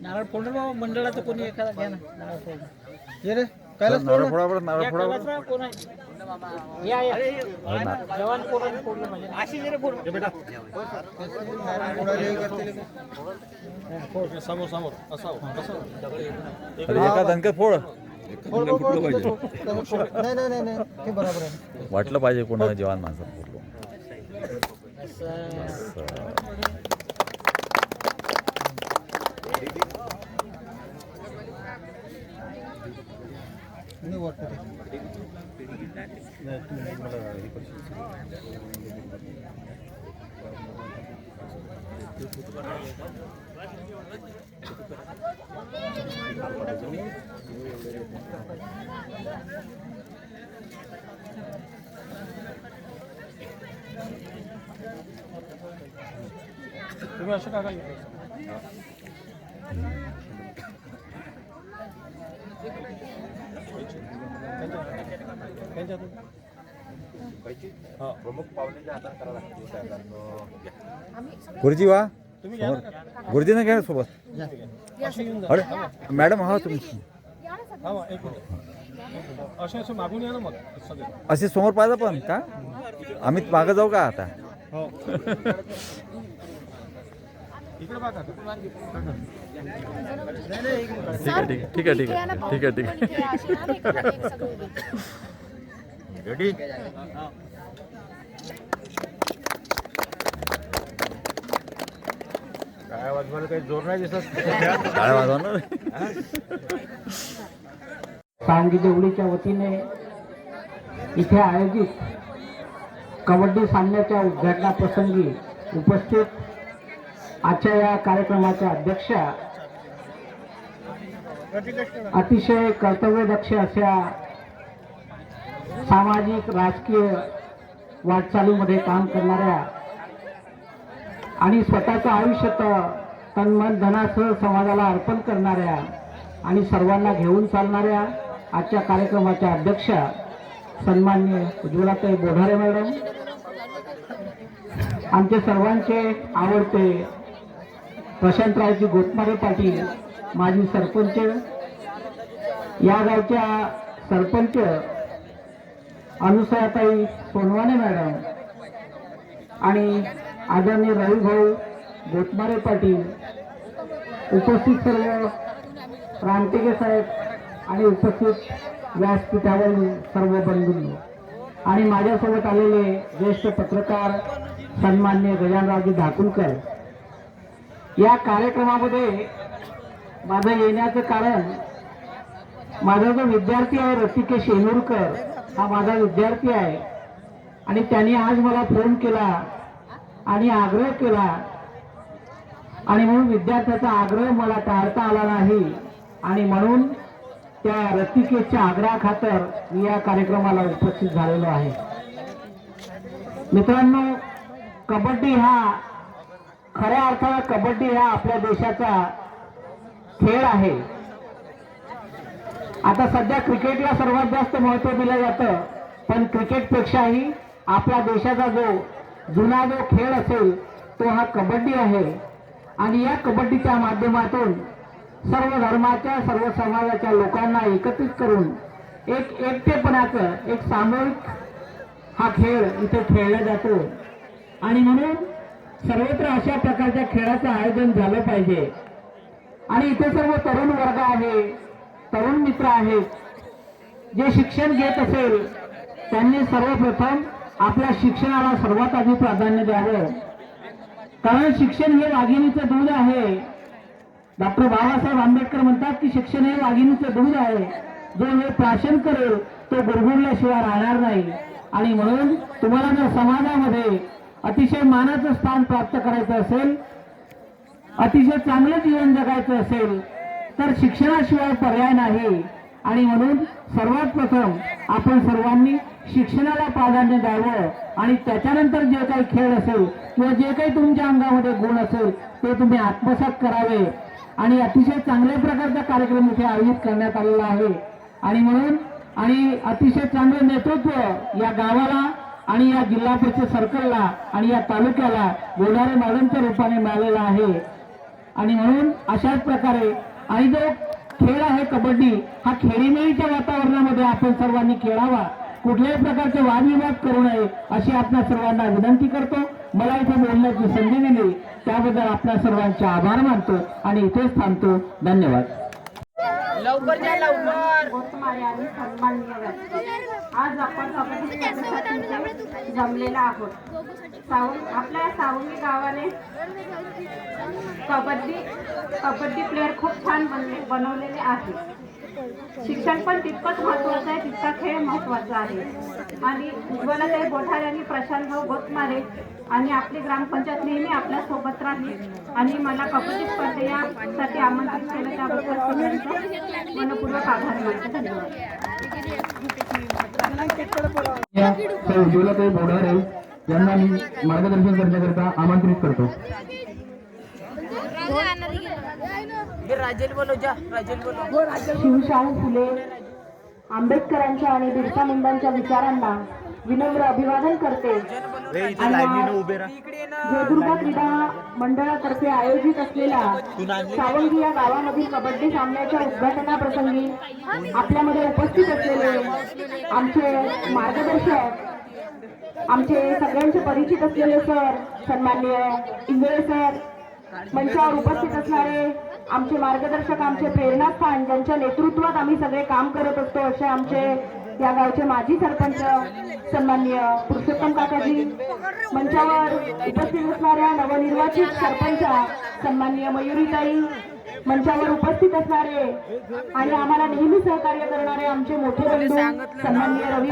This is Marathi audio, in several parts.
नारळ फोडून बाबा मंडळाचं कोणी एखादा घ्या ना नारळ फोडून ये रे कैलास नारळ या फोडा. कैलास बरं राव, कोण आहे? या या. जवान कोणाने फोडलं म्हणजे अशी जरा फोड. समोर समोर. असावं अरे एका दणक्यात फोड. नाही नाही नाही नाही. बरोबर आहे. वाटलं पाहिजे कोणाला जवान माणसं असं वाटतं ते. तुम्ही असं का काय प्रमुख पाहुण्याच्या हातात करावं लागते गुरुजी वा. तुम्ही घ्या समोर गुरुजीने घ्या ना सोबत अरे मॅडम हा तुम्ही. हा एक मिनिट असे असे मागून या ना मग सगळे. असे समोर पाहिजे पण का? आम्ही मागं जाऊ का आता? हो. इकडे बघा ठीक आहे ठीक आहे ठीक आहे ठीक आहे. ठीक आहे ठीक आहे रेडी काय वाजवायला काही जोर नाही दिसत. टाळ्या वाजवा ना देवडीच्या देवळीच्या वतीने इथे आयोजित कबड्डी सामन्याच्या उद्घाटनाप्रसंगी उपस्थित आजच्या या कार्यक्रमाच्या अध्यक्षा अतिशय कर्तव्यदक्ष अशा सामाजिक राजकीय वाटचालीमध्ये काम करणाऱ्या आणि स्वतःचं आयुष्य तन तन्मन धनासह समाजाला अर्पण करणाऱ्या आणि सर्वांना घेऊन चालणाऱ्या आजच्या कार्यक्रमाच्या अध्यक्षा सन्मान्य उज्ज्वलाताई बोढारे मॅडम. आमचे सर्वांचे आवडते प्रशांतरावजी गोतमारे पाटील माजी सरपंच. या गावच्या सरपंच अनुसयाताई सोनवाने मॅडम आणि आदरणीय रवीभाऊ गोतमारे पाटील. उपस्थित सर्व रामटेके साहेब आणि उपस्थित व्यासपीठावर सर्व बंधूंनो आणि माझ्यासोबत आलेले ज्येष्ठ पत्रकार सन्मान्य गजानरावजी धाकुलकर. या कार्यक्रमामध्ये माझं येण्याचं कारण माझा जो विद्यार्थी आहे रसिकेश शेनूरकर हा माझा विद्यार्थी आहे. आणि त्यांनी आज मला फोन केला आणि आग्रह केला. आणि म्हणून विद्यार्थ्याचा आग्रह मला टाळता आला नाही. आणि म्हणून त्या रसिकेच्या आग्रहाखातर मी या कार्यक्रमाला उपस्थित झालेलो आहे. मित्रांनो कबड्डी हा खऱ्या अर्थानं कबड्डी हा आपल्या देशाचा खेळ आहे. आता सध्या क्रिकेटला सर्वात जास्त महत्त्व दिलं जातं पण क्रिकेटपेक्षाही आपल्या देशाचा जो जुना जो खेळ असेल तो हा कबड्डी आहे. आणि या कबड्डीच्या माध्यमातून सर्व धर्माच्या सर्व समाजाच्या लोकांना एकत्रित करून एक एकटेपणाचं एक सामूहिक हा खेळ इथे खेळला जातो. आणि म्हणून सर्वत्र अशा प्रकारच्या खेळाचं आयोजन झालं पाहिजे. आणि इथे सर्व तरुण वर्ग आहे तरुण मित्र आहेत जे शिक्षण घेत असेल त्यांनी सर्वप्रथम आपल्या शिक्षणाला सर्वात आधी प्राधान्य द्यावं. कारण शिक्षण हे वाघिणीचं दूध आहे. डॉक्टर बाबासाहेब आंबेडकर म्हणतात की शिक्षण हे वाघिणीचं दूध आहे. जो हे प्राशन करेल तो गुरगुरल्याशिवाय राहणार नाही. आणि म्हणून तुम्हाला जर समाजामध्ये अतिशय मानाचं स्थान प्राप्त करायचं असेल अतिशय चांगलं जीवन जगायचं असेल तर शिक्षणाशिवाय पर्याय नाही. आणि म्हणून सर्वात प्रथम आपण सर्वांनी शिक्षणाला प्राधान्य द्यावं. आणि त्याच्यानंतर जे काही खेळ असेल किंवा जे काही तुमच्या अंगामध्ये गुण असेल ते तुम्ही आत्मसात करावे. आणि अतिशय चांगल्या प्रकारचा कार्यक्रम इथे आयोजित करण्यात आलेला आहे. आणि म्हणून आणि अतिशय चांगलं नेतृत्व या गावाला आणि या जिल्हा परिषद सर्कलला आणि या तालुक्याला गोडारे मॅडमच्या रूपाने मिळालेला आहे. आणि म्हणून अशाच प्रकारे आणि जो खेळ आहे कबड्डी हा खेळीमेळीच्या वातावरणामध्ये आपण सर्वांनी खेळावा. कुठल्याही प्रकारचे वादविवाद करू नये अशी आपल्या सर्वांना विनंती करतो. मला इथे बोलण्याची संधी दिली. त्याबद्दल आपल्या सर्वांचे आभार मानतो आणि इथेच थांबतो. धन्यवाद. गोतमारे आणि सन्माननीय व्यक्ती आज आपण जमलेला आहोत. सावंग आपल्या सावंगी गावाने कबड्डी कबड्डी प्लेअर खूप छान बनले बनवलेले आहे. शिक्षण पण तितकंच महत्वाचं आहे तितका खेळ महत्त्वाचा आहे. आणि उज्ज्वलाताई बोठारे आणि प्रशांतभाऊ गोतमारे आणि आपली ग्रामपंचायत नेहमी आपल्यासोबत राहील. आणि मला कबड्डी स्पर्धेसाठी आमंत्रित केलं त्याबद्दल सगळ्यांचं मनपूर्वक आभार मानते. धन्यवाद. उज्ज्वलाताई बोडारे यांना मी मार्गदर्शन करण्याकरिता आमंत्रित करतो. शिवशाहू फुले आंबेडकरांच्या आणि बिरसा मुंडांच्या विचारांना विनम्र अभिवादन करते. जयदुर्गा क्रीडा मंडळातर्फे आयोजित असलेल्या सावंगी या गावामधील कबड्डी सामन्याच्या उद्घाटनाप्रसंगी आपल्यामध्ये उपस्थित असलेले आमचे मार्गदर्शक आमचे सगळ्यांचे परिचित असलेले सर सन्माननीय इंगळे सर मंचावर उपस्थित असणारे आमचे मार्गदर्शक आमचे प्रेरणास्थान ज्यांच्या नेतृत्वात आम्ही सगळे काम करत असतो असे आमचे या गावचे माजी सरपंच सन्मान्य पुरुषोत्तम काकाजी मंचावर उपस्थित असणाऱ्या नवनिर्वाचित सरपंच सन्मान्य मयुरीताई मंचावर उपस्थित असणारे आणि आम्हाला नेहमी सहकार्य करणारे आमचे मोठे बंधू सन्मान्य रवी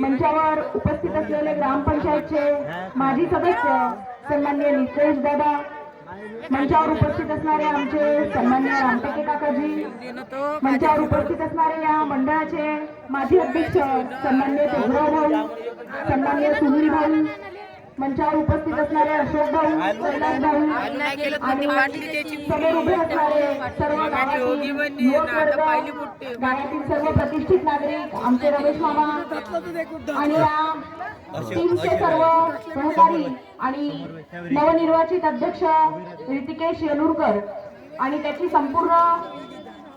मंचावर उपस्थित असलेले ग्रामपंचायतचे माजी सदस्य सन्मान्य नितेश दादा मंचावर उपस्थित असणारे आमचे सन्मान्य रामटेके काकाजी मंचावर उपस्थित असणारे या मंडळाचे माजी अध्यक्ष सन्मान्य तेजराव भाऊ सन्मान्य सुनील भाऊ मंचावर उपस्थित असणारे अशोक भाऊ कैलास भाऊ आणि उभे असणारे गावातील सर्व प्रतिष्ठित नागरिक आमचे रमेश मामा आणि या टीमचे सर्व सहकारी आणि नवनिर्वाचित अध्यक्ष ऋतिकेश येलुरकर आणि त्याची संपूर्ण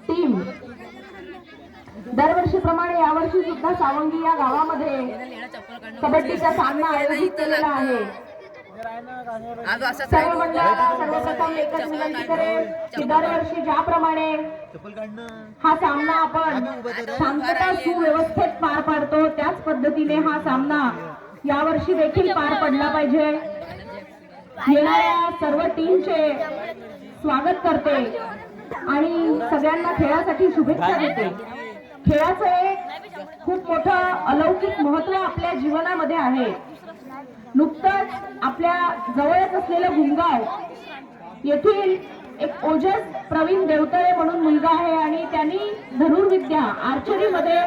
टीम दरवर्षीप्रमाणे यावर्षी सुद्धा सावंगी या गावामध्ये कबड्डीचा सामना आयोजित केलेला आहे. सर्व मंडळाला सर्वप्रथम एकच विनंती करेल की दरवर्षी ज्याप्रमाणे हा सामना आपण शांतता सुव्यवस्थेत पार पाडतो त्याच पद्धतीने हा सामना यावर्षी देखील पार पडला पाहिजे. येणाऱ्या सर्व टीमचे स्वागत करते आणि सगळ्यांना खेळासाठी शुभेच्छा देते. खेळाचं एक खूप मोठं अलौकिक महत्त्व आपल्या जीवनामध्ये आहे. नुकतंच आपल्या जवळच असलेलं गुंगाव येथील एक ओजस प्रवीण देवतळे म्हणून मुलगा आहे आणि त्यांनी धनुर्विद्या आर्चरीमध्ये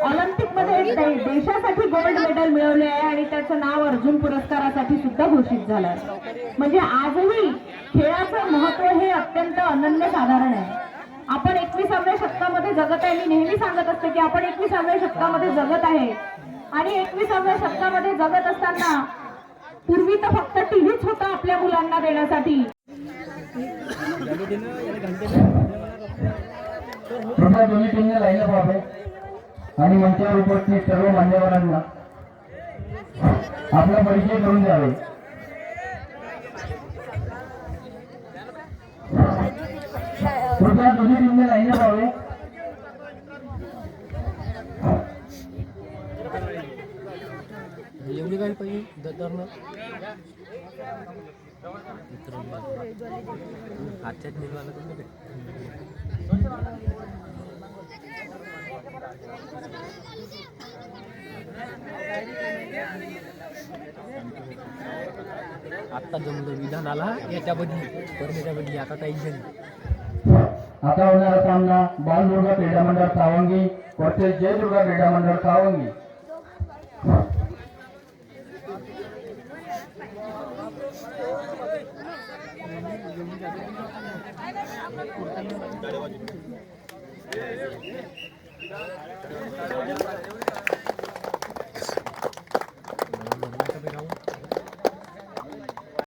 ऑलिम्पिकमध्ये देशासाठी गोल्ड मेडल मिळवले आहे आणि त्याचं नाव अर्जुन पुरस्कारासाठी सुद्धा घोषित झालंय. म्हणजे आजही खेळाचं महत्त्व हे अत्यंत अनन्य साधारण आहे. आपण एकविसाव्या शतकामध्ये जगत आहे. मी नेहमी सांगत असते की आपण एकविसाव्या शतकामध्ये जगत आहे. आणि एकविसाव्या शतकामध्ये जगत असताना पूर्वी तर फक्त टीव्हीच होता आपल्या मुलांना देण्यासाठी. कृपया दोन्ही टीमने व्हावे आणि मंचावर उपस्थित सर्व मान्यवरांना आपला परिचय करून द्यावे. कृपया दोन्ही टीमने लाईन व्हावे एवढी काय पाहिजे दरनं हातात निर्माण आत्ता जमलं विधान आला याच्या बदली परमेच्या बदली आता काही जण आता होणारा सामना बालदुर्गा क्रीडा मंडळ सावंगी वर्षे जयदुर्गा क्रीडा मंडळ सावंगी